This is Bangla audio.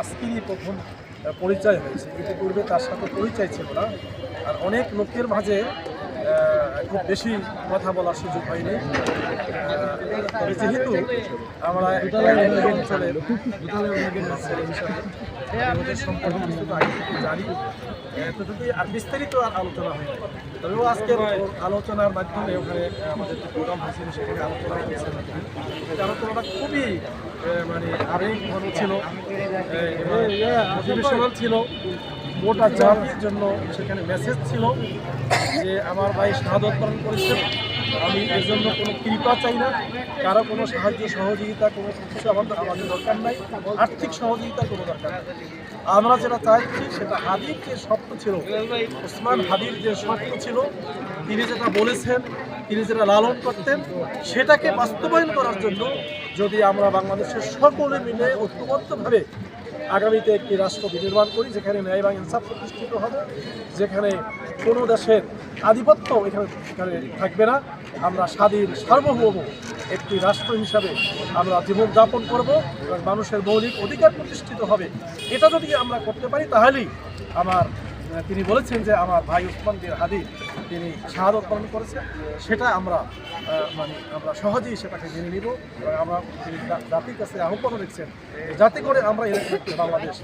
আজকেরই প্রথম পরিচয় হয়েছে। ইতিপূর্বে তার সাথে পরিচয় ছিল না। আর অনেক লোকের মাঝে খুব বেশি কথা বলার সুযোগ হয়নি। যেহেতু আমরা অঞ্চলের জানি আর বিস্তারিত আর আলোচনা হয়। তবেও আজকের আলোচনার মাধ্যমে ওখানে আমাদের যে প্রোগ্রাম হয়েছিল সেখানে আলোচনা হয়েছে। আলোচনাটা খুবই মানে আবেগ ঘন ছিল। মোটিভেশনাল ছিল। জন্য সেখানে মেসেজ ছিল যে, আমার ভাই শাহাদত পালন করেছেন আমি এর জন্য কোনো কৃপা চাই না। কারও কোনো সাহায্য, সহযোগিতা, কোনো কিছু আমাদের আমাদের দরকার নাই। আর্থিক সহযোগিতার কোনো দরকার আমরা যেটা চাইছি, সেটা হাদির যে স্বপ্ন ছিল, ওসমান হাদির যে স্বপ্ন ছিল, তিনি যেটা বলেছেন, তিনি যেটা লালন করতেন, সেটাকে বাস্তবায়ন করার জন্য যদি আমরা বাংলাদেশের সকলে মিলে ঐক্যবদ্ধভাবে আগামীতে একটি রাষ্ট্র বিনির্মাণ করি, যেখানে ন্যায় এবং ইনসাফ প্রতিষ্ঠিত হবে, যেখানে কোনো দেশের আধিপত্য এখানে থাকবে না, আমরা স্বাধীন, সার্বভৌম একটি রাষ্ট্র হিসাবে আমরা জীবনযাপন করব এবং মানুষের মৌলিক অধিকার প্রতিষ্ঠিত হবে। এটা যদি আমরা করতে পারি, তাহলেই আমার তিনি বলেছেন যে আমার ভাই উসমান বিন হাদি, তিনি শাহাদত পালন করেছেন। সেটা আমরা মানে আমরা সহজেই সেটাকে মেনে নিব আমরা তিনি জাতির কাছে আহ্বান রেখেছেন যাতে করে আমরা এরকম বাংলাদেশ